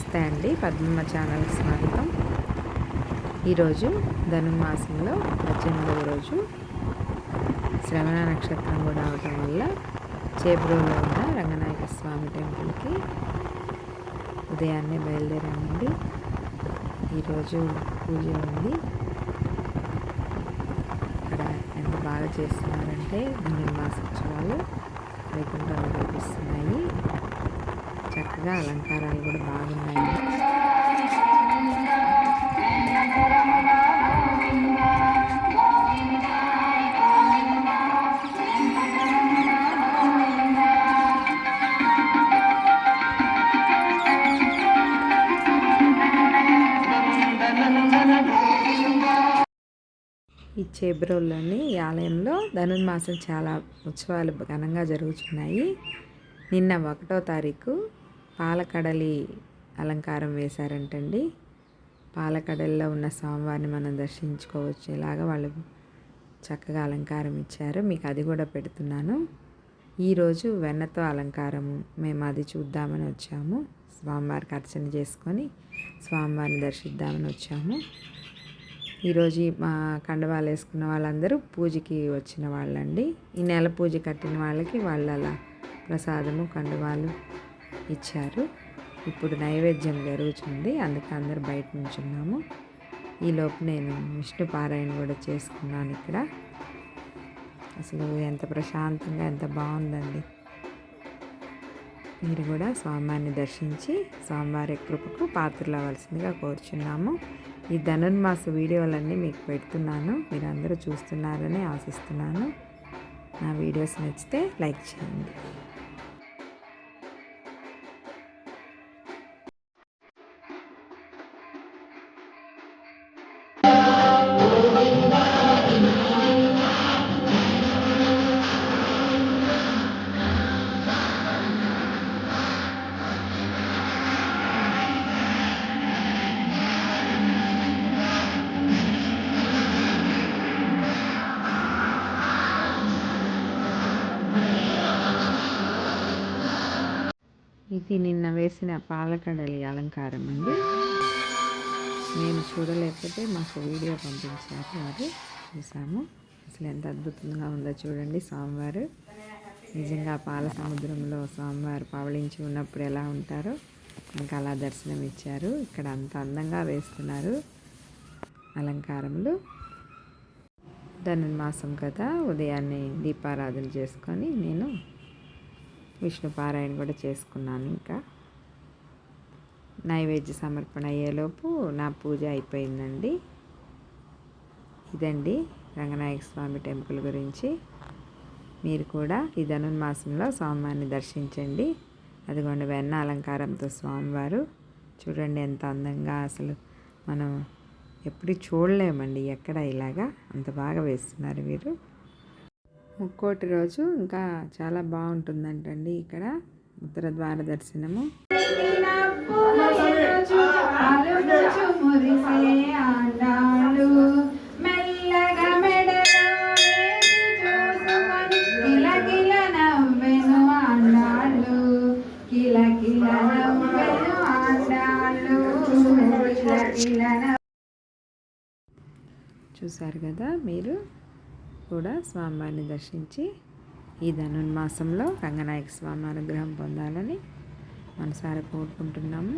నమస్తే అండి పద్మమ్మ ఛానల్కి స్వాగతం. ఈరోజు ధనుర్మాసంలో పద్దెనిమిదవ రోజు శ్రవణ నక్షత్రం కూడా అవటం వల్ల చేబ్రోలో ఉన్న రంగనాయక స్వామి టెంపుల్కి ఉదయాన్నే బయలుదేరామండి. ఈరోజు పూజ ఉంది. ఇక్కడ ఎంత బాగా చేస్తున్నారంటే ధనుర్మాసోత్సవాలు వైకుంఠంలో కనిపిస్తున్నాయి చక్కగా అలంకారాలు కూడా బాగున్నాయి. ఈ చేబ్రోల్లోని ఈ ఆలయంలో ధనుర్మాసం చాలా ఉత్సవాలు ఘనంగా జరుగుతున్నాయి. నిన్న ఒకటో తారీఖు పాలకడలి అలంకారం వేశారంటండి. పాలకడలిలో ఉన్న స్వామివారిని మనం దర్శించుకోవచ్చేలాగా వాళ్ళు చక్కగా అలంకారం ఇచ్చారు. మీకు అది కూడా పెడుతున్నాను. ఈరోజు వెన్నతో అలంకారము. మేము అది చూద్దామని వచ్చాము. స్వామివారికి అర్చన చేసుకొని స్వామివారిని దర్శిద్దామని వచ్చాము. ఈరోజు మా కండవాలు వేసుకున్న వాళ్ళందరూ పూజకి వచ్చిన వాళ్ళండి. ఈ నెల పూజ కట్టిన వాళ్ళకి వాళ్ళు అలా ప్రసాదము కండువాలు ఇచ్చారు. ఇప్పుడు నైవేద్యం జరుగుతుంది. అందుకే అందరూ బయట నుంచున్నాము. ఈలోపు నేను విష్ణు పారాయణ కూడా చేసుకున్నాను ఇక్కడ. అసలు ఎంత ప్రశాంతంగా ఎంత బాగుందండి. మీరు కూడా స్వామివారిని దర్శించి స్వామివారి కృపకు పాత్రలు అవ్వాల్సిందిగా కోరుచున్నాము. ఈ ధనుర్మాస వీడియోలన్నీ మీకు పెడుతున్నాను. మీరు అందరూ చూస్తున్నారని ఆశిస్తున్నాను. నా వీడియోస్ నచ్చితే లైక్ చేయండి. ఇది నిన్న వేసిన పాలకడలి అలంకారం అండి. నేను చూడలేకపోతే మాకు వీడియో పంపించారు అది చూసాము. అసలు ఎంత అద్భుతంగా ఉందో చూడండి స్వామివారు. నిజంగా పాల సముద్రంలో స్వామివారు పవళించి ఉన్నప్పుడు ఎలా ఉంటారో ఇంకా అలా దర్శనం ఇచ్చారు. ఇక్కడ అంత అందంగా వేస్తున్నారు అలంకారములు. ధనుర్మాసం కదా ఉదయాన్నే దీపారాధన చేసుకొని నేను విష్ణు పారాయణ కూడా చేసుకున్నాను ఇంకా. నైవేద్య సమర్పణ అయ్యేలోపు నా పూజ అయిపోయిందండి. ఇదండి రంగనాయక స్వామి టెంపుల్ గురించి. మీరు కూడా ఈ ధనుర్మాసంలో స్వామివారిని దర్శించండి. అదిగోండి వెన్న అలంకారంతో స్వామివారు. చూడండి ఎంత అందంగా అసలు మనం ఎప్పుడు చూడలేమండి ఎక్కడ ఇలాగా అంత బాగా వేస్తున్నారు వీరు. ముక్కోటి రోజు ఇంకా చాలా బాగుంటుందంటండి ఇక్కడ ఉత్తర ద్వార దర్శనము. చూసారు కదా మీరు? కూడా స్వామివారిని దర్శించి ఈ ధనుర్మాసంలో రంగనాయక స్వామి అనుగ్రహం పొందాలని మనసారా కోరుకుంటున్నాము.